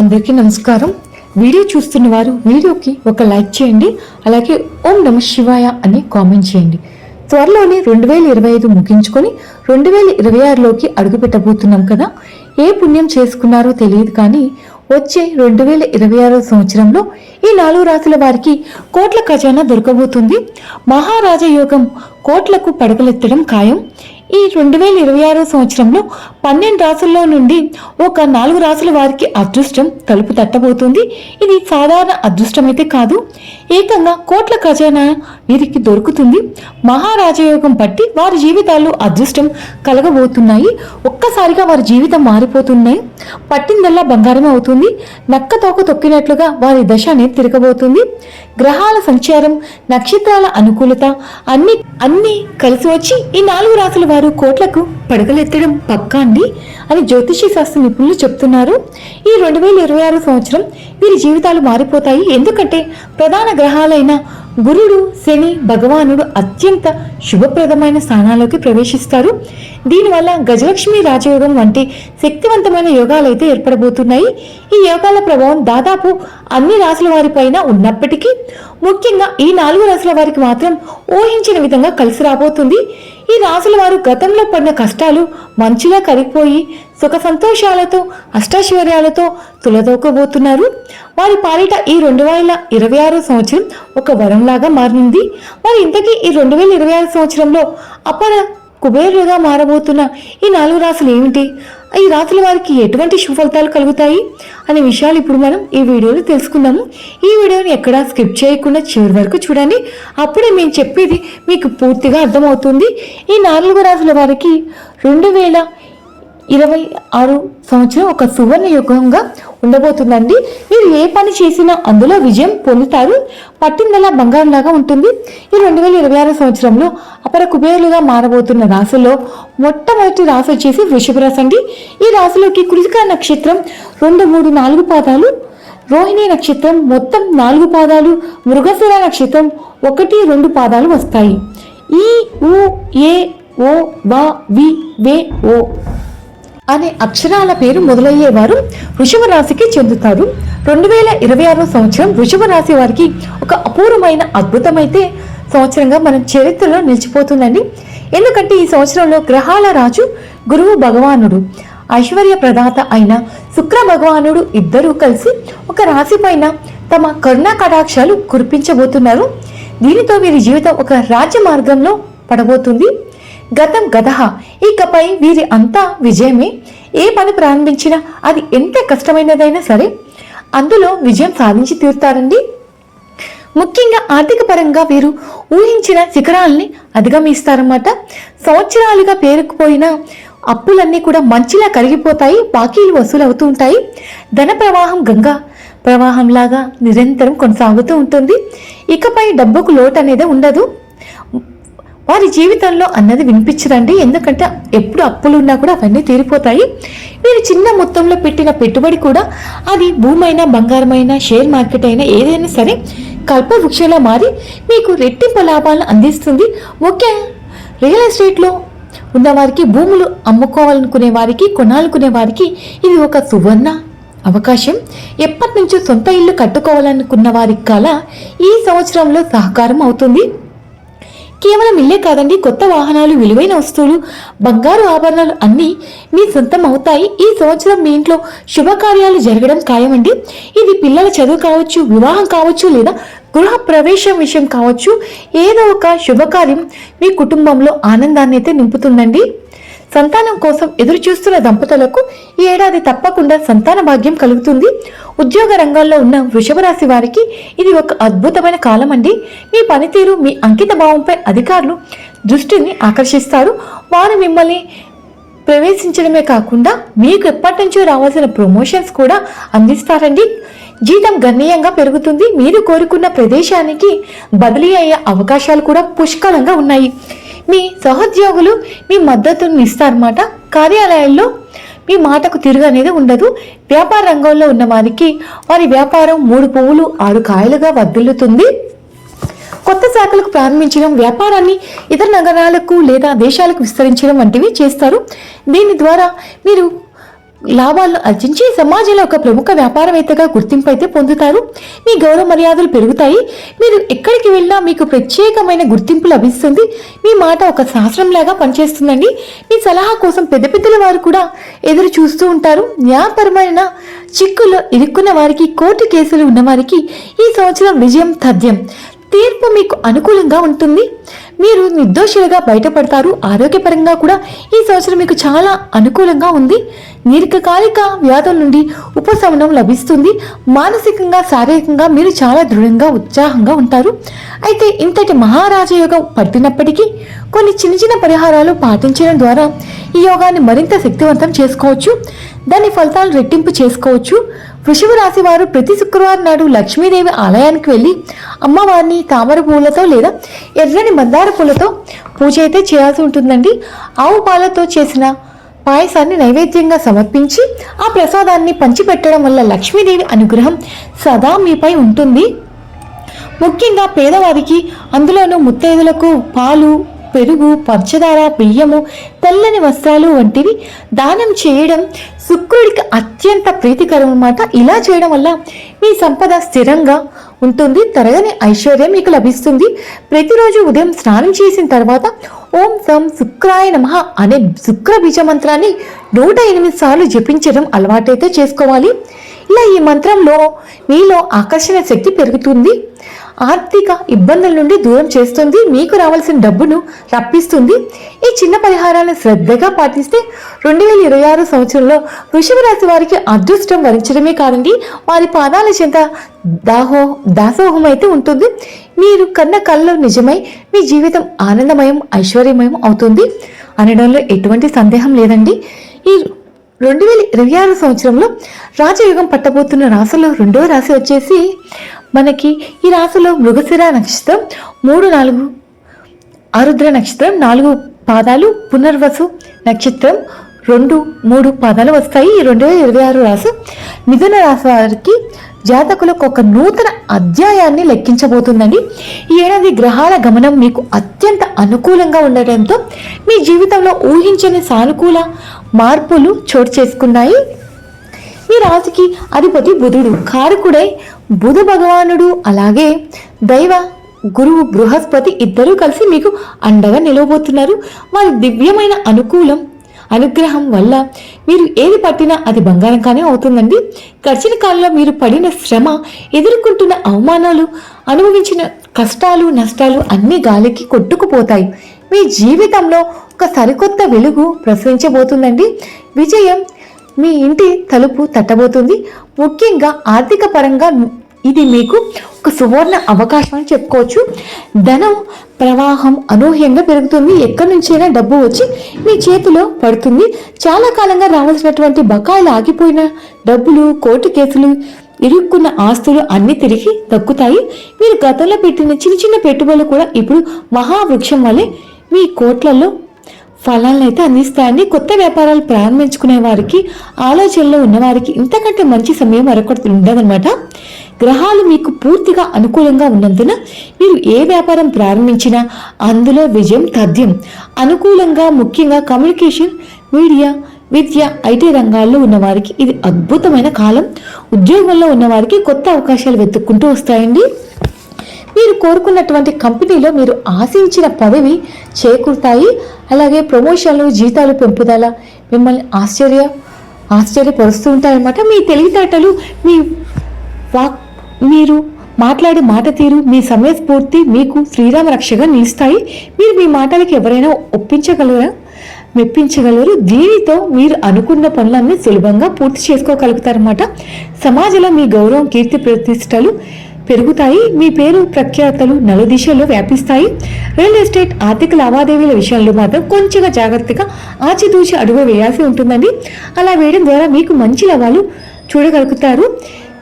అందరికీ నమస్కారం. వీడియో చూస్తున్న వారు వీడియోకి ఒక లైక్ చేయండి అలాగే ఓం నమ శివాయ అని కామెంట్ చేయండి. త్వరలోనే రెండు వేల ఇరవై ఐదు ముగించుకొని రెండు వేల ఇరవై ఆరులోకి అడుగుపెట్టబోతున్నాం కదా. ఏ పుణ్యం చేసుకున్నారో తెలియదు కానీ వచ్చే రెండు వేల ఇరవై ఆరో సంవత్సరంలో ఈ నాలుగు రాసుల వారికి కోట్ల ఖజానా దొరకబోతుంది. మహారాజ యోగం కోట్లకు పడగలెత్తడం ఖాయం. ఈ రెండు వేల ఇరవై ఆరో సంవత్సరంలో పన్నెండు రాసుల్లో నుండి ఒక నాలుగు రాసుల వారికి అదృష్టం తలుపు తట్టబోతుంది. ఇది సాధారణ అదృష్టం అయితే కాదు. ఏకంగా కోట్ల ఖజానా వీరికి దొరుకుతుంది. మహారాజయోగం బట్టి వారి జీవితాల్లో అదృష్టం కలగబోతున్నాయి. ఒక్కసారిగా వారి జీవితం మారిపోతున్నాయి. పట్టిందల్లా బంగారం అవుతుంది. నక్క తోక తొక్కినట్లుగా వారి దశ అనేది తిరగబోతుంది. గ్రహాల సంచారం నక్షత్రాల అనుకూలత అన్ని అన్ని కలిసి వచ్చి ఈ నాలుగు రాసుల వారు కోట్లకు పడగలెత్తడం పక్కా అండి అని జ్యోతిషీ శాస్త్ర నిపుణులు చెప్తున్నారు. ఈ రెండు వేల ఇరవై ఆరు సంవత్సరం వీరి జీవితాలు మారిపోతాయి. ఎందుకంటే ప్రధాన గ్రహాలైన గురుడు శని భగవానుడు అత్యంత శుభప్రదమైన స్థానాల్లోకి ప్రవేశిస్తారు. దీనివల్ల గజలక్ష్మి రాజయోగం వంటి శక్తివంతమైన యోగాలు అయితే ఏర్పడబోతున్నాయి. ఈ యోగాల ప్రభావం దాదాపు అన్ని రాశుల వారిపైన ఉన్నప్పటికీ ముఖ్యంగా ఈ నాలుగు రాశుల వారికి మాత్రం ఊహించిన విధంగా కలిసి రాబోతుంది. ఈ రాసుల వారు గతంలో పడిన కష్టాలు మంచిగా కరిగిపోయి సుఖ సంతోషాలతో అష్టాశ్వర్యాలతో తులదోకబోతున్నారు. వారి పాలిట ఈ రెండు వేల ఇరవై ఆరు సంవత్సరం ఒక వరంలాగా మారింది. మరి ఇంతకీ ఈ రెండు వేల ఇరవై ఆరు సంవత్సరంలో అపర కుబేరులుగా మారబోతున్న ఈ నాలుగు రాసులు ఏమిటి? ఈ రాత్రుల వారికి ఎటువంటి శుభ కలుగుతాయి అనే విషయాలు ఇప్పుడు మనం ఈ వీడియోలో తెలుసుకుందాము. ఈ వీడియోని ఎక్కడా స్కిప్ చేయకుండా చివరి వరకు చూడండి. అప్పుడే మేము చెప్పేది మీకు పూర్తిగా అర్థమవుతుంది. ఈ నాలుగు రాసుల వారికి రెండు వేల ఇరవై ఆరు సంవత్సరం ఒక సువర్ణ యుగంగా ఉండబోతుందండి. మీరు ఏ పని చేసినా అందులో విజయం పొందుతారు. పట్టిందలా బంగారంలాగా ఉంటుంది. ఈ రెండు వేల ఇరవై ఆరు సంవత్సరంలో అపర కుబేరులుగా మారబోతున్న రాశుల్లో మొట్టమొదటి రాశి వచ్చేసి వృషభ రాశి అండి. ఈ రాశిలోకి కృతిక నక్షత్రం రెండు మూడు నాలుగు పాదాలు రోహిణి నక్షత్రం మొత్తం నాలుగు పాదాలు మృగశిర నక్షత్రం ఒకటి రెండు పాదాలు వస్తాయి. ఈ ఉ ఏ ఓ వా వి వే ఓ. అనే అక్షరాల పేరు మొదలయ్యేవారు వృషభ రాశికి చెందుతారు. రెండు వేల ఇరవై ఆరో సంవత్సరం వృషభ రాశి వారికి ఒక అపూర్వమైన అద్భుతమైతే సంవత్సరంగా మన చరిత్రలో నిలిచిపోతుందండి. ఎందుకంటే ఈ సంవత్సరంలో గ్రహాల రాజు గురువు భగవానుడు. ఐశ్వర్య ప్రదాత అయిన శుక్ర భగవానుడు ఇద్దరూ కలిసి ఒక రాశి పైన తమ కరుణా కటాక్షాలు కురిపించబోతున్నారు. దీనితో వీరి జీవితం ఒక రాజ్య మార్గంలో పడబోతుంది. గతం గదహ. ఇకపై వీరి అంతా విజయమే. ఏ పని ప్రారంభించినా అది ఎంత కష్టమైనదైనా సరే అందులో విజయం సాధించి తీరుతారండి. ముఖ్యంగా ఆర్థిక పరంగా వీరు ఊహించిన శిఖరాల్ని అధిగమిస్తారన్నమాట. సంవత్సరాలుగా పేరుకుపోయిన అప్పులన్నీ కూడా మంచిలా కరిగిపోతాయి బాకీలు వసూలు అవుతూ ఉంటాయి. ధన ప్రవాహం గంగా ప్రవాహంలాగా నిరంతరం కొనసాగుతూ ఉంటుంది. ఇకపై డబ్బుకు లోటు అనేది ఉండదు. వారి జీవితంలో అన్నది వినిపించదండి. ఎందుకంటే ఎప్పుడు అప్పులు ఉన్నా కూడా అవన్నీ తీరిపోతాయి. మీరు చిన్న మొత్తంలో పెట్టిన పెట్టుబడి కూడా అది భూమైనా బంగారమైనా షేర్ మార్కెట్ అయినా ఏదైనా సరే కల్పవృక్షలా మారి మీకు రెట్టింపు లాభాలను అందిస్తుంది. ఓకే రియల్ ఎస్టేట్లో ఉన్నవారికి భూములు అమ్ముకోవాలనుకునే వారికి కొనాలనుకునే వారికి ఇది ఒక సువర్ణ అవకాశం. ఎప్పటి నుంచో సొంత ఇల్లు కట్టుకోవాలనుకున్న వారికి కల ఈ సంవత్సరంలో సహకారం అవుతుంది. కేవలం ఇల్లే కాదండి కొత్త వాహనాలు విలువైన వస్తువులు బంగారు ఆభరణాలు అన్నీ మీ సొంతం అవుతాయి. ఈ సంవత్సరం మీ ఇంట్లో శుభకార్యాలు జరగడం ఖాయమండి. ఇది పిల్లల చదువు కావచ్చు వివాహం కావచ్చు లేదా గృహ ప్రవేశం విషయం కావచ్చు ఏదో ఒక శుభకార్యం మీ కుటుంబంలో ఆనందాన్ని అయితే నింపుతుందండి. సంతానం కోసం ఎదురు చూస్తున్న దంపతులకు ఈ ఏడాది తప్పకుండా సంతాన భాగ్యం కలుగుతుంది. ఉద్యోగ రంగాల్లో ఉన్న వృషభరాశి వారికి ఇది ఒక అద్భుతమైన కాలం అండి మీ పనితీరు మీ అంకిత భావంపై అధికారులు దృష్టిని ఆకర్షిస్తారు. వారు మిమ్మల్ని ప్రవేశించడమే కాకుండా మీకు ఎప్పటి నుంచో రావాల్సిన ప్రమోషన్స్ కూడా అందిస్తారండి. జీతం గణనీయంగా పెరుగుతుంది. మీరు కోరుకున్న ప్రదేశానికి బదిలీ అయ్యే అవకాశాలు కూడా పుష్కలంగా ఉన్నాయి. మీ సహోద్యోగులు మీ మద్దతును ఇస్తారన్నమాట. కార్యాలయాల్లో మీ మాటకు తిరుగు అనేది ఉండదు. వ్యాపార రంగంలో ఉన్న వారికి వారి వ్యాపారం మూడు పువ్వులు ఆరు కాయలుగా వర్ధిల్లుతుంది. కొత్త శాఖలకు ప్రారంభించడం వ్యాపారాన్ని ఇతర నగరాలకు లేదా దేశాలకు విస్తరించడం వంటివి చేస్తారు. దీని ద్వారా మీరు లాభాలు అర్జించి సమాజంలో ఒక ప్రముఖ వ్యాపారవేత్తగా గుర్తింపు అయితే పొందుతారు. మీ గౌరవ మర్యాదలు పెరుగుతాయి. మీరు ఎక్కడికి వెళ్ళినా మీకు ప్రత్యేకమైన గుర్తింపు లభిస్తుంది. మీ మాట ఒక శాస్త్రంలాగా పనిచేస్తుందండి. మీ సలహా కోసం పెద్ద పెద్దల వారు కూడా ఎదురు చూస్తూ ఉంటారు. న్యాయపరమైన చిక్కుల్లో ఇరుక్కున్న వారికి కోర్టు కేసులు ఉన్నవారికి ఈ సంవత్సరం విజయం తథ్యం తీర్పు మీకు అనుకూలంగా ఉంటుంది. మీరు నిర్దోషులుగా బయటపడతారు. ఆరోగ్యపరంగా కూడా ఈ సంవత్సరం మీకు చాలా అనుకూలంగా ఉంది. దీర్ఘకాలిక వ్యాధుల నుండి ఉపశమనం లభిస్తుంది. మానసికంగా శారీరకంగా మీరు చాలా దృఢంగా ఉత్సాహంగా ఉంటారు. అయితే ఇంతటి మహారాజయోగం పట్టినప్పటికీ కొన్ని చిన్న చిన్న పరిహారాలు పాటించడం ద్వారా ఈ యోగాన్ని మరింత శక్తివంతం చేసుకోవచ్చు. దాని ఫలితాలు రెట్టింపు చేసుకోవచ్చు. వృషభ రాశి వారు ప్రతి శుక్రవారం నాడు లక్ష్మీదేవి ఆలయానికి వెళ్ళి అమ్మవారిని తామర పూలతో లేదా ఎర్రని మందార పూలతో పూజ అయితే చేయాల్సి ఉంటుందండి. ఆవు పాలతో చేసిన పాయసాన్ని నైవేద్యంగా సమర్పించి ఆ ప్రసాదాన్ని పంచిపెట్టడం వల్ల లక్ష్మీదేవి అనుగ్రహం సదా మీపై ఉంటుంది. ముఖ్యంగా పేదవారికి అందులోనూ ముత్తైదులకు పాలు పెరుగు పంచదార బియ్యము తెల్లని వస్త్రాలు వంటివి దానం చేయడం శుక్రుడికి అత్యంత ప్రీతికరం అన్నమాట. ఇలా చేయడం వల్ల మీ సంపద స్థిరంగా ఉంటుంది తరగని ఐశ్వర్యం మీకు లభిస్తుంది. ప్రతిరోజు ఉదయం స్నానం చేసిన తర్వాత ఓం సం శుక్రాయ నమః అనే శుక్ర బీజ మంత్రాన్ని నూట ఎనిమిది సార్లు జపించడం అలవాటైతే చేసుకోవాలి. ఇలా ఈ మంత్రంలో మీలో ఆకర్షణ శక్తి పెరుగుతుంది. ఆర్థిక ఇబ్బందుల నుండి దూరం చేస్తుంది మీకు రావాల్సిన డబ్బును రప్పిస్తుంది. ఈ చిన్న పరిహారాలను శ్రద్ధగా పాటిస్తే రెండు వేల ఇరవై ఆరు సంవత్సరంలో వృషభ రాశి వారికి అదృష్టం వరించడమే కాదండి. వారి పాదాల చెంత దాహో దాసోహం అయితే ఉంటుంది. మీరు కన్న కళ్ళు నిజమై మీ జీవితం ఆనందమయం ఐశ్వర్యమయం అవుతుంది. అనడంలో ఎటువంటి సందేహం లేదండి. ఈ రెండు వేల ఇరవై ఆరు సంవత్సరంలో రాజయుగం పట్టబోతున్న రాశిలో రెండవ రాశి వచ్చేసి మనకి ఈ రాశిలో మృగశిర నక్షత్రం మూడు నాలుగు ఆరుద్ర నక్షత్రం నాలుగు పాదాలు పునర్వసు నక్షత్రం రెండు మూడు పాదాలు వస్తాయి. ఈ రెండు వేల ఇరవై ఆరు రాసు మిథున రాశి వారికి జాతకులకు ఒక నూతన అధ్యాయాన్ని లెక్కించబోతుందండి. ఈ ఏడాది గ్రహాల గమనం మీకు అత్యంత అనుకూలంగా ఉండటంతో మీ జీవితంలో ఊహించని సానుకూల మార్పులు చోటు చేసుకున్నాయి. ఈ రాశికి అధిపతి బుధుడు. కారకుడై బుధ భగవానుడు. అలాగే దైవ గురువు బృహస్పతి ఇద్దరూ కలిసి మీకు అండగా నిలవబోతున్నారు. వారి దివ్యమైన అనుకూలం అనుగ్రహం వల్ల మీరు ఏది పట్టినా అది బంగారంగానే అవుతుందండి. గడిచిన కాలంలో మీరు పడిన శ్రమ ఎదుర్కొంటున్న అవమానాలు అనుభవించిన కష్టాలు నష్టాలు అన్ని గాలికి కొట్టుకుపోతాయి. మీ జీవితంలో ఒక సరికొత్త వెలుగు ప్రసరించబోతుందండి. విజయం మీ ఇంటి తలుపు తట్టబోతుంది. ముఖ్యంగా ఆర్థిక పరంగా ఇది మీకు ఒక సువర్ణ అవకాశం అని చెప్పుకోవచ్చు. ధనం ప్రవాహం అనూహ్యంగా పెరుగుతుంది. ఎక్కడి నుంచైనా డబ్బు వచ్చి మీ చేతిలో పడుతుంది. చాలా కాలంగా రావాల్సినటువంటి బకాయిలు ఆగిపోయిన డబ్బులు కోర్టు కేసులు ఇరుక్కున్న ఆస్తులు అన్ని తిరిగి దక్కుతాయి. మీరు గతంలో పెట్టిన చిన్న చిన్న పెట్టుబడులు కూడా ఇప్పుడు మహావృక్షం వల్లే మీ కోట్లలో ఫలాలను అయితే అందిస్తాయండి కొత్త వ్యాపారాలు ప్రారంభించుకునే వారికి ఆలోచనలో ఉన్నవారికి ఇంతకంటే మంచి సమయం మరొకటి ఉండదన్నమాట. గ్రహాలు మీకు పూర్తిగా అనుకూలంగా ఉన్నందున మీరు ఏ వ్యాపారం ప్రారంభించినా అందులో విజయం తథ్యం అనుకూలంగా ముఖ్యంగా కమ్యూనికేషన్ మీడియా విద్య ఐటీ రంగాల్లో ఉన్నవారికి ఇది అద్భుతమైన కాలం. ఉద్యోగంలో ఉన్నవారికి కొత్త అవకాశాలు వెతుక్కుంటూ వస్తాయండి. మీరు కోరుకున్నటువంటి కంపెనీలో మీరు ఆశించిన పదవి చేకూరుతాయి. అలాగే ప్రమోషన్లు జీతాలు పెంపుదల మిమ్మల్ని ఆశ్చర్య ఆశ్చర్యపరుస్తూ ఉంటాయన్నమాట. మీ తెలివితేటలు మీ వాక్ మీరు మాట్లాడే మాట తీరు మీ సమయస్ఫూర్తి మీకు శ్రీరామ రక్షగా నిలుస్తాయి. మీరు మీ మాటలకు ఎవరైనా ఒప్పించగలరా? మెప్పించగలరు. దీనితో మీరు అనుకున్న పనులన్నీ సులభంగా పూర్తి చేసుకోగలుగుతారన్నమాట. సమాజంలో మీ గౌరవం కీర్తి ప్రతిష్టలు పెరుగుతాయి. మీ పేరు ప్రఖ్యాతలు నలుదిశల్లో వ్యాపిస్తాయి. రియల్ ఎస్టేట్ ఆర్థిక లావాదేవీల విషయంలో మాత్రం కొంచెంగా జాగ్రత్తగా ఆచితూచి అడుగు వేయాల్సి ఉంటుందండి. అలా వేయడం ద్వారా మీకు మంచి లాభాలు చూడగలుగుతారు.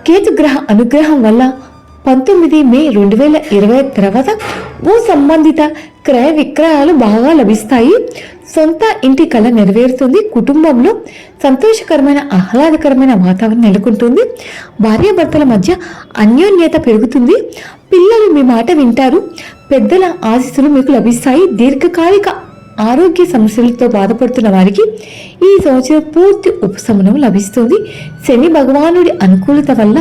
కేతుగ్రహ అనుగ్రహం వల్ల పంతొమ్మిది మే రెండు వేల ఇరవై తర్వాత భూ సంబంధిత క్రయ విక్రయాలు బాగా లభిస్తాయి. సొంత ఇంటి కళ నెరవేరుతుంది. కుటుంబంలో సంతోషకరమైన ఆహ్లాదకరమైన వాతావరణం నెలకొంటుంది. భార్యాభర్తల మధ్య అన్యోన్యత పెరుగుతుంది. పిల్లలు మీ మాట వింటారు. పెద్దల ఆశీస్సులు మీకు లభిస్తాయి. దీర్ఘకాలిక ఆరోగ్య సమస్యలతో బాధపడుతున్న వారికి ఈ సంవత్సరం పూర్తి ఉపశమనం లభిస్తుంది. శని భగవానుడి అనుకూలత వల్ల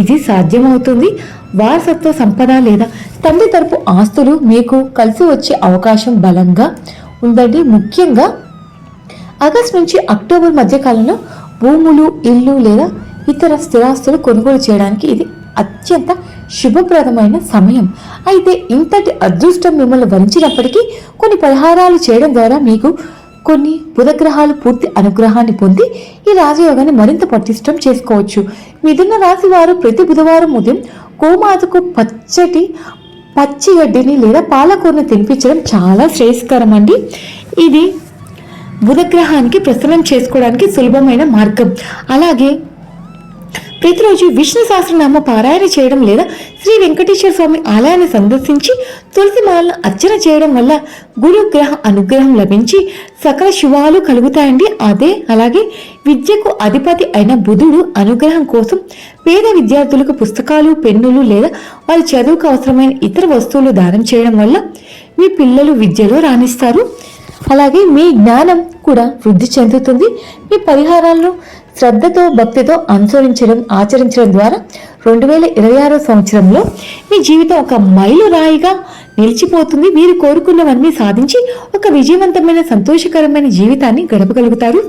ఇది సాధ్యమవుతుంది. వారసత్వ సంపద లేదా తండ్రి తరపు ఆస్తులు మీకు కలిసి వచ్చే అవకాశం బలంగా ఉందండి. ముఖ్యంగా ఆగస్ట్ నుంచి అక్టోబర్ మధ్య కాలంలో భూములు ఇల్లు లేదా ఇతర స్థిరాస్తులు కొనుగోలు చేయడానికి ఇది అత్యంత శుభప్రదమైన సమయం. అయితే ఇంతటి అదృష్టం మిమ్మల్ని వరించినప్పటికీ కొన్ని పరిహారాలు చేయడం ద్వారా మీకు కొన్ని బుధగ్రహాలు పూర్తి అనుగ్రహాన్ని పొంది ఈ రాజయోగాన్ని మరింత పటిష్టం చేసుకోవచ్చు. మిథున రాశి వారు ప్రతి బుధవారం ఉదయం గోమాతకు పచ్చటి పచ్చి గడ్డిని లేదా పాలకూరని తినిపించడం చాలా శ్రేయస్కరం అండి ఇది బుధగ్రహానికి ప్రసన్నం చేసుకోవడానికి సులభమైన మార్గం. అలాగే ప్రతిరోజు విష్ణు సహస్రనామ పారాయణ చేయడం లేదా శ్రీ వెంకటేశ్వర స్వామి ఆలయాన్ని సందర్శించి తులసి మాలను అర్చన చేయడం వల్ల గురుగ్రహ అనుగ్రహం లభించి సకల శుభాలు కలుగుతాయండి. అదే అలాగే విద్యకు అధిపతి అయిన బుధుడు అనుగ్రహం కోసం పేద విద్యార్థులకు పుస్తకాలు పెన్నులు లేదా వారి చదువుకు అవసరమైన ఇతర వస్తువులు దానం చేయడం వల్ల మీ పిల్లలు విద్యలో రాణిస్తారు. అలాగే మీ జ్ఞానం కూడా వృద్ధి చెందుతుంది. మీ పరిహారాలను శ్రద్ధతో భక్తితో అనుసరించడం ఆచరించడం ద్వారా రెండు వేల ఇరవై ఆరో సంవత్సరంలో మీ జీవితం ఒక మైలు రాయిగా నిలిచిపోతుంది. మీరు కోరుకున్నవన్నీ సాధించి ఒక విజయవంతమైన సంతోషకరమైన జీవితాన్ని గడపగలుగుతారు.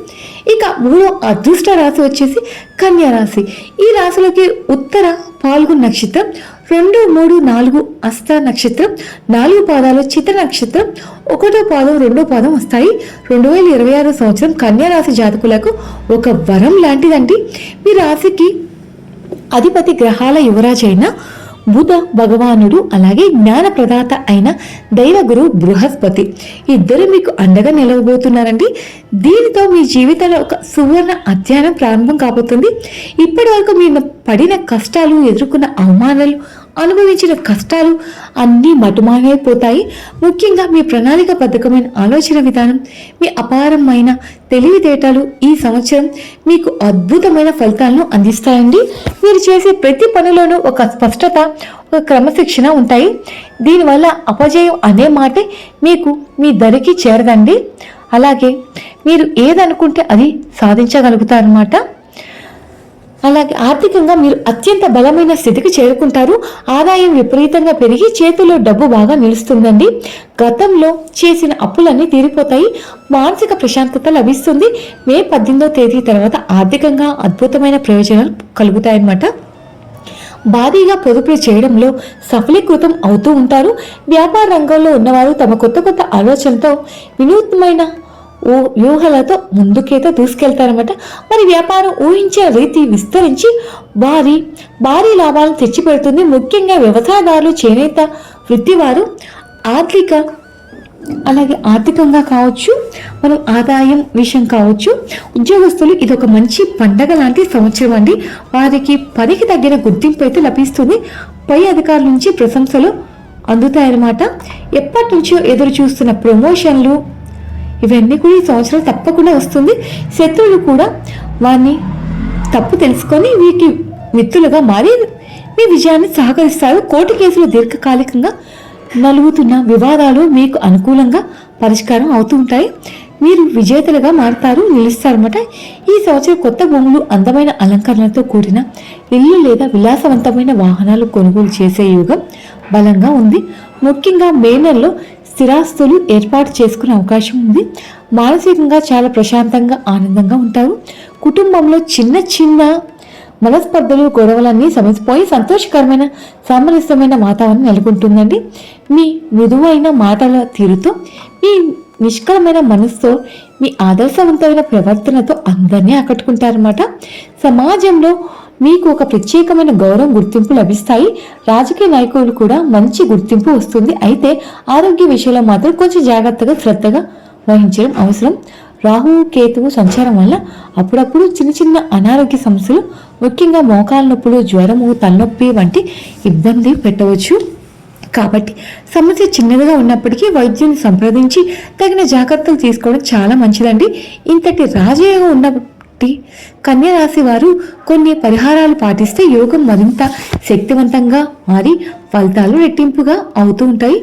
ఇక మూడో అదృష్ట రాశి వచ్చేసి కన్యా రాశి. ఈ రాశిలోకి ఉత్తర పాల్గొన నక్షత్రం రెండు మూడు నాలుగు అస్త నక్షత్రం నాలుగు పాదాలు చిత్ర నక్షత్రం ఒకటో పాదం రెండో పాదం వస్తాయి. రెండు వేల ఇరవై ఆరో సంవత్సరం కన్యా రాశి జాతకులకు ఒక వరం లాంటిదండి. మీ రాశికి అధిపతి గ్రహాల యువరాజు బుధ భగవానుడు అలాగే జ్ఞాన ప్రదాత అయిన దైవగురు బృహస్పతి. ఇద్దరు మీకు అండగా నిలవబోతున్నారండి. దీనితో మీ జీవితంలో ఒక సువర్ణ అధ్యయనం ప్రారంభం కాబోతుంది. ఇప్పటి వరకు మీరు పడిన కష్టాలు ఎదుర్కొన్న అవమానాలు అనుభవించిన కష్టాలు అన్నీ మటుమాయమైపోతాయి. ముఖ్యంగా మీ ప్రణాళిక బద్ధకమైన ఆలోచన విధానం మీ అపారమైన తెలివితేటలు ఈ సంవత్సరం మీకు అద్భుతమైన ఫలితాలను అందిస్తాయండి. మీరు చేసే ప్రతి పనిలోనూ ఒక స్పష్టత ఒక క్రమశిక్షణ ఉంటాయి. దీనివల్ల అపజయం అనే మాటే మీకు మీ దరికి చేరదండి. అలాగే మీరు ఏదనుకుంటే అది సాధించగలుగుతారన్నమాట. అలాగే ఆర్థికంగా మీరు అత్యంత బలమైన స్థితికి చేరుకుంటారు. ఆదాయం విపరీతంగా పెరిగి చేతిలో డబ్బు బాగా నిలుస్తుందండి. గతంలో చేసిన అప్పులన్నీ తీరిపోతాయి. మానసిక ప్రశాంతత లభిస్తుంది. మే పద్దెనిమిదో తేదీ తర్వాత ఆర్థికంగా అద్భుతమైన ప్రయోజనాలు కలుగుతాయన్నమాట. భారీగా పొదుపులు చేయడంలో సఫలీకృతం అవుతూ ఉంటారు. వ్యాపార రంగంలో ఉన్నవారు తమ కొత్త కొత్త ఆలోచనతో వినూత్నమైన వ్యూహాలతో ముందుకైతే తీసుకెళ్తారనమాట మరి వ్యాపారం ఊహించే రీతి విస్తరించి వారి భారీ లాభాలను తెచ్చిపెడుతుంది ముఖ్యంగా వ్యవసాయదారులు చేనేత వృత్తివారు. ఆర్థిక అలాగే ఆర్థికంగా కావచ్చు మనం ఆదాయం విషయం కావచ్చు ఉద్యోగస్తులు ఇది ఒక మంచి పండగ లాంటి సంవత్సరం అండి. వారికి పనికి తగ్గిన గుర్తింపు అయితే లభిస్తుంది. పై అధికారుల నుంచి ప్రశంసలు అందుతాయన్నమాట. ఎప్పటి నుంచో ఎదురు చూస్తున్న ప్రమోషన్లు ఇవన్నీ కూడా ఈ సంవత్సరం తప్పకుండా వస్తుంది. శత్రువులు కూడా వారిని తప్పు తెలుసుకొని వీటి మిత్రులుగా మారి మీ విజయాన్ని సహకరిస్తారు. కోర్టు కేసులు దీర్ఘకాలికంగా నలుగుతున్న వివాదాలు మీకు అనుకూలంగా పరిష్కారం అవుతుంటాయి మీరు విజేతలుగా మారుతారు నిలుస్తారన్నమాట. ఈ సంవత్సరం కొత్త భూములు అందమైన అలంకరణలతో కూడిన ఇల్లు లేదా విలాసవంతమైన వాహనాలు కొనుగోలు చేసే యుగం బలంగా ఉంది. ముఖ్యంగా మే నెలలో స్థిరాస్తులు ఏర్పాటు చేసుకునే అవకాశం ఉంది. మానసికంగా చాలా ప్రశాంతంగా ఆనందంగా ఉంటారు. కుటుంబంలో చిన్న చిన్న మనస్పర్ధలు గొడవలన్నీ సమసిపోయి సంతోషకరమైన సామరస్యమైన వాతావరణం నెలకొంటుందండి. మీ మృదువైన మాటల తీరుతో మీ నిష్కలమైన మనసుతో మీ ఆదర్శవంతమైన ప్రవర్తనతో అందరినీ ఆకట్టుకుంటారన్నమాట. సమాజంలో మీకు ఒక ప్రత్యేకమైన గౌరవం గుర్తింపు లభిస్తాయి. రాజకీయ నాయకులు కూడా మంచి గుర్తింపు వస్తుంది. అయితే ఆరోగ్య విషయంలో మాత్రం కొంచెం జాగ్రత్తగా శ్రద్ధగా వహించడం అవసరం. రాహు కేతువు సంచారం వల్ల అప్పుడప్పుడు చిన్న చిన్న అనారోగ్య సమస్యలు ముఖ్యంగా మోకాల నొప్పులు జ్వరము తలనొప్పి వంటి ఇబ్బంది పెట్టవచ్చు. కాబట్టి సమస్య చిన్నదిగా ఉన్నప్పటికీ వైద్యుని సంప్రదించి తగిన జాగ్రత్తలు తీసుకోవడం చాలా మంచిదండి. ఇంతటి రాజయోగం ఉన్న కాబట్టి కన్యరాశి వారు కొన్ని పరిహారాలు పాటిస్తే యోగం మరింత శక్తివంతంగా మారి ఫలితాలు రెట్టింపుగా అవుతూ ఉంటాయి.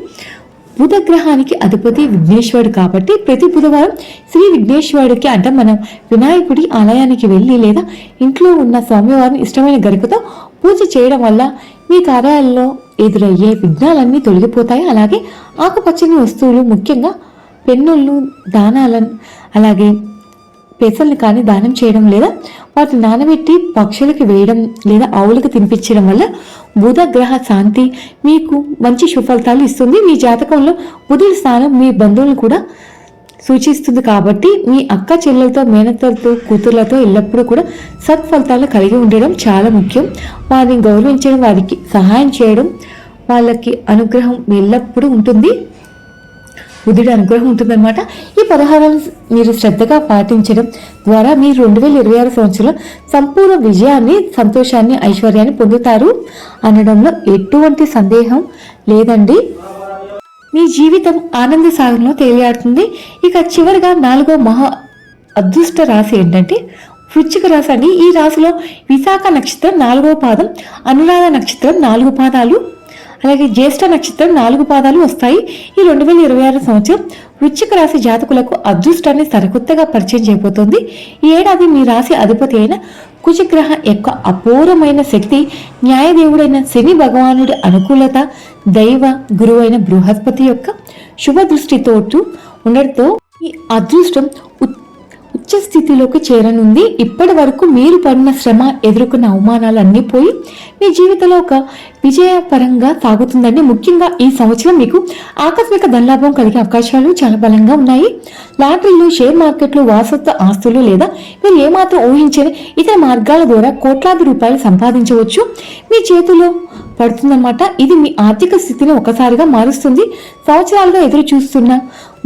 బుధగ్రహానికి అధిపతి విఘ్నేశ్వరుడు కాబట్టి ప్రతి బుధవారం శ్రీ విఘ్నేశ్వరుడికి అంటే మనం వినాయకుడి ఆలయానికి వెళ్ళి లేదా ఇంట్లో ఉన్న స్వామివారిని ఇష్టమైన గరికతో పూజ చేయడం వల్ల మీ కార్యాలయంలో ఎదురయ్యే విఘ్నాలన్నీ తొలగిపోతాయి. అలాగే ఆకుపచ్చని వస్తువులు ముఖ్యంగా పెన్నుళ్ళు దానాలను అలాగే పెసల్ని కానీ దానం చేయడం లేదా వాటిని నానబెట్టి పక్షులకి వేయడం లేదా ఆవులకు తినిపించడం వల్ల బుధ గ్రహ శాంతి మీకు మంచి సుఫలితాలు ఇస్తుంది. మీ జాతకంలో బుధుడి స్థానం మీ బంధువులను కూడా సూచిస్తుంది కాబట్టి మీ అక్క చెల్లెలతో మేనత్తలతో కూతుర్లతో ఎల్లప్పుడూ కూడా సత్ఫలితాలు కలిగి ఉండడం చాలా ముఖ్యం. వారిని గౌరవించడం వారికి సహాయం చేయడం వాళ్ళకి అనుగ్రహం ఎల్లప్పుడూ ఉంటుంది. బుద్ధుడి అనుగ్రహం ఉంటుందన్నమాట. ఈ పదహారాలు మీరు శ్రద్ధగా పాటించడం ద్వారా మీరు రెండు వేల ఇరవై ఆరు సంవత్సరంలో సంపూర్ణ విజయాన్ని సంతోషాన్ని ఐశ్వర్యాన్ని పొందుతారు అనడంలో ఎటువంటి సందేహం లేదండి. మీ జీవితం ఆనంద సాగరంలో తేలియాడుతుంది. ఇక చివరిగా నాలుగో మహా అదృష్ట రాశి ఏంటంటే వృచ్చిక రాశి అండి. ఈ రాశిలో విశాఖ నక్షత్రం నాలుగో పాదం అనురాధ నక్షత్రం నాలుగు పాదాలు. అలాగే జ్యేష్ఠ నక్షత్రం నాలుగు పాదాలు వస్తాయి. ఈ రెండు వేల ఇరవై ఆరు సంవత్సరం వృశ్చిక రాశి జాతకులకు అదృష్టాన్ని సరికొత్తగా పరిచయం చేయబోతోంది. ఈ ఏడాది మీ రాశి అధిపతి అయిన కుజగ్రహ యొక్క అపూర్వమైన శక్తి న్యాయదేవుడైన శని భగవానుడి అనుకూలత దైవ గురువైన బృహస్పతి యొక్క శుభ దృష్టితోటు ఉండడంతో ఈ అదృష్టం ఉచ్చ స్థితిలోకి చేరనుంది. ఇప్పటి వరకు మీరు పడిన శ్రమ ఎదుర్కొన్న అవమానాలు అన్నీ పోయి మీ జీవితంలో ఒక విజయపరంగా సాగుతుందండి. ముఖ్యంగా ఈ సంవత్సరం మీకు ఆకస్మిక ధనలాభం కలిగే అవకాశాలు చాలా బలంగా ఉన్నాయి. లాటరీలు షేర్ మార్కెట్లు వారసత్వ ఆస్తులు లేదా మీరు ఏమాత్రం ఊహించని ఇతర మార్గాల ద్వారా కోట్లాది రూపాయలు సంపాదించవచ్చు. మీ చేతిలో పడుతుందన్నమాట. ఇది మీ ఆర్థిక స్థితిని ఒకసారిగా మారుస్తుంది. సంవత్సరాలుగా ఎదురు చూస్తున్న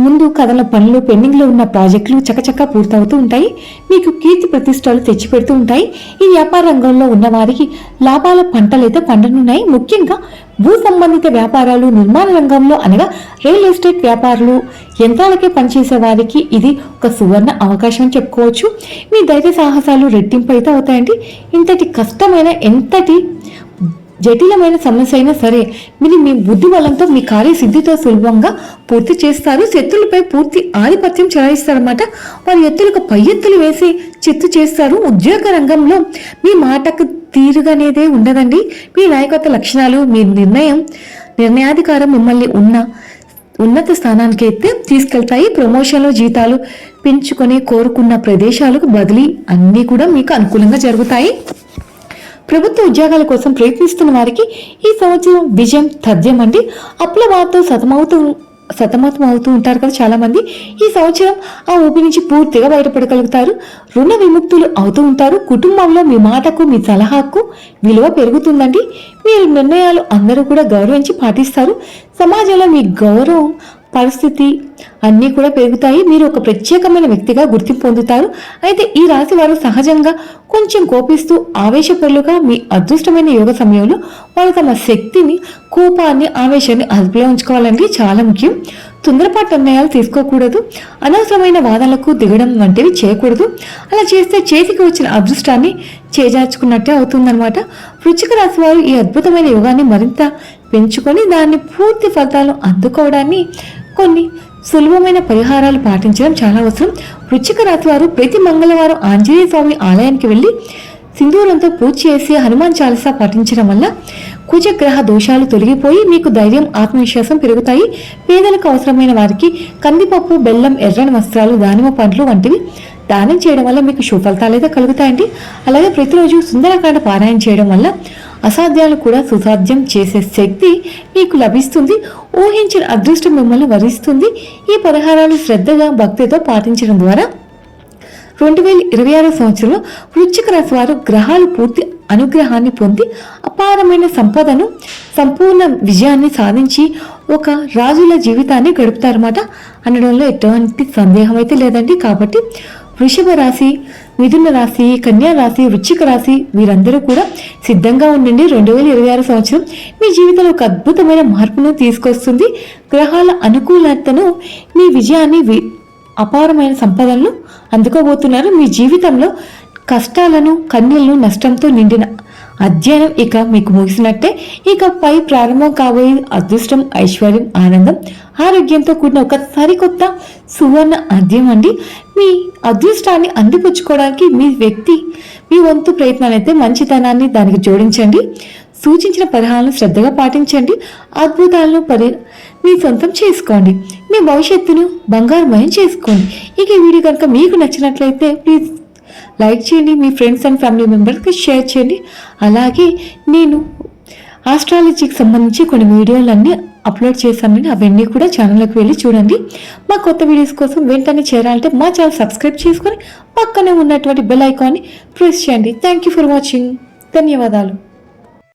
ముందు కథల పనులు పెండింగ్లో ఉన్న ప్రాజెక్టులు చకచకా పూర్తవుతూ ఉంటాయి. మీకు కీర్తి ప్రతిష్టలు తెచ్చిపెడుతూ ఉంటాయి. ఈ వ్యాపార రంగంలో ఉన్న వారికి లాభాల పంటలైతే పండనున్నాయి. ముఖ్యంగా భూ సంబంధిత వ్యాపారాలు నిర్మాణ రంగంలో అనగా రియల్ ఎస్టేట్ వ్యాపారులు యంత్రాలకే పనిచేసే వారికి ఇది ఒక సువర్ణ అవకాశం చెప్పుకోవచ్చు. మీ ధైర్య సాహసాలు రెట్టింపు అయితే అవుతాయండి. ఇంతటి కష్టమైన ఎంతటి జటిలమైన సమస్య అయినా సరే మీరు మీ బుద్ధి బలంతో మీ కార్యసిద్ధితో సులభంగా పూర్తి చేస్తారు. శత్రులపై పూర్తి ఆధిపత్యం చెలాయిస్తారన్నమాట. వారి ఎత్తులకు పై ఎత్తులు వేసి చిత్తు చేస్తారు. ఉద్యోగ రంగంలో మీ మాటకు తీరుగనేదే ఉండదండి. మీ నాయకత్వ లక్షణాలు మీ నిర్ణయం నిర్ణయాధికారం మిమ్మల్ని ఉన్న ఉన్నత స్థానానికి అయితే తీసుకెళ్తాయి. ప్రమోషన్లు జీతాలు పెంచుకొని కోరుకున్న ప్రదేశాలకు బదిలీ అన్నీ కూడా మీకు అనుకూలంగా జరుగుతాయి. ప్రభుత్వ ఉద్యోగాల కోసం ప్రయత్నిస్తున్న వారికి ఈ సంవత్సరం విజయం తథ్యం అండి. అప్పుల బాధతో సతమవుతూ సతమతం అవుతూ ఉంటారు కదా చాలామంది. ఈ సంవత్సరం ఆ ఊపి నుంచి పూర్తిగా బయటపడగలుగుతారు. రుణ విముక్తులు అవుతూ ఉంటారు. కుటుంబంలో మీ మాటకు మీ సలహాకు విలువ పెరుగుతుందండి. మీరు నిర్ణయాలు అందరూ కూడా గౌరవించి పాటిస్తారు. సమాజంలో మీ గౌరవం పరిస్థితి అన్నీ కూడా పెరుగుతాయి. మీరు ఒక ప్రత్యేకమైన వ్యక్తిగా గుర్తింపు పొందుతారు. అయితే ఈ రాశి వారు సహజంగా కొంచెం కోపిస్తూ ఆవేశపరులుగా మీ అదృష్టమైన యోగ సమయంలో వారు తమ శక్తిని కోపాన్ని ఆవేశాన్ని అదుపులో ఉంచుకోవాలండి చాలా ముఖ్యం. తొందరపాటు నిర్ణయాలు తీసుకోకూడదు. అనవసరమైన వాదనలకు దిగడం వంటివి చేయకూడదు. అలా చేస్తే చేతికి వచ్చిన అదృష్టాన్ని చేజార్చుకున్నట్టే అవుతుందన్నమాట. వృచ్చిక రాశి వారు ఈ అద్భుతమైన యోగాన్ని మరింత పెంచుకొని దాన్ని పూర్తి ఫలితాలను అందుకోవడాన్ని కొన్ని సులభమైన పరిహారాలు పాటించడం చాలా అవసరం. వృచ్చిక రాశి వారు ప్రతి మంగళవారం ఆంజనేయ స్వామి ఆలయానికి వెళ్ళి సింధూరంతో పూజ చేసి హనుమాన్ చాలీసా పఠించడం వల్ల కుజగ్రహ దోషాలు తొలగిపోయి మీకు ధైర్యం ఆత్మవిశ్వాసం పెరుగుతాయి. పేదలకు అవసరమైన వారికి కందిపప్పు బెల్లం ఎర్రని వస్త్రాలు దానిమ్మ పండ్లు వంటివి దానం చేయడం వల్ల మీకు సుఫలితాలు అయితే కలుగుతాయండి. అలాగే ప్రతిరోజు సుందరకాండ పారాయణ చేయడం వల్ల అసాధ్యాలు కూడా సుసాధ్యం చేసే శక్తి మీకు లభిస్తుంది. ఊహించిన అదృష్టం మిమ్మల్ని వరిస్తుంది. ఈ పరిహారాలు శ్రద్ధగా భక్తితో పాటించడం ద్వారా రెండు వేల ఇరవై ఆరో సంవత్సరంలో వృచ్చిక రాశి వారు గ్రహాలు పూర్తి అనుగ్రహాన్ని పొంది అపారమైన సంపదను సంపూర్ణ విజయాన్ని సాధించి ఒక రాజుల జీవితాన్ని గడుపుతారన్నమాట. అనడంలో ఎటువంటి సందేహం అయితే లేదండి. కాబట్టి వృషభ రాశి మిథున రాశి కన్యా రాశి వృచ్చిక రాశి వీరందరూ కూడా సిద్ధంగా ఉండండి. రెండు వేల ఇరవై ఆరు సంవత్సరం మీ జీవితంలో ఒక అద్భుతమైన మార్పును తీసుకొస్తుంది. గ్రహాల అనుకూలతను మీ విజయాన్ని వి- అపారమైన సంపదలను అందుకోబోతున్నారు. మీ జీవితంలో కష్టాలను కన్యలను నష్టంతో నిండిన అధ్యయనం ఇక మీకు ముగిసినట్టే. ఇక పై ప్రారంభం కాబోయే అదృష్టం ఐశ్వర్యం ఆనందం ఆరోగ్యంతో కూడిన ఒక సరికొత్త సువర్ణ అధ్యయం అండి. మీ అదృష్టాన్ని అందిపుచ్చుకోవడానికి మీ వ్యక్తి మీ వంతు ప్రయత్నాలు అయితే మంచితనాన్ని దానికి జోడించండి. సూచించిన పరిహారాలను శ్రద్ధగా పాటించండి. అద్భుతాలను పరి మీ సొంతం చేసుకోండి. మీ భవిష్యత్తును బంగారుమయం చేసుకోండి. ఇక ఈ వీడియో కనుక మీకు నచ్చినట్లయితే ప్లీజ్ లైక్ చేయండి మీ ఫ్రెండ్స్ అండ్ ఫ్యామిలీ మెంబర్స్కి షేర్ చేయండి. అలాగే నేను ఆస్ట్రాలజీకి సంబంధించి కొన్ని వీడియోలన్నీ అప్లోడ్ చేశానండి. అవన్నీ కూడా ఛానల్లోకి వెళ్ళి చూడండి. మా కొత్త వీడియోస్ కోసం వెంటనే చేరాలంటే మా ఛానల్ సబ్స్క్రైబ్ చేసుకొని పక్కనే ఉన్నటువంటి బెల్ ఐకాన్ని ప్రెస్ చేయండి. థ్యాంక్ యూ ఫర్ వాచింగ్ ధన్యవాదాలు.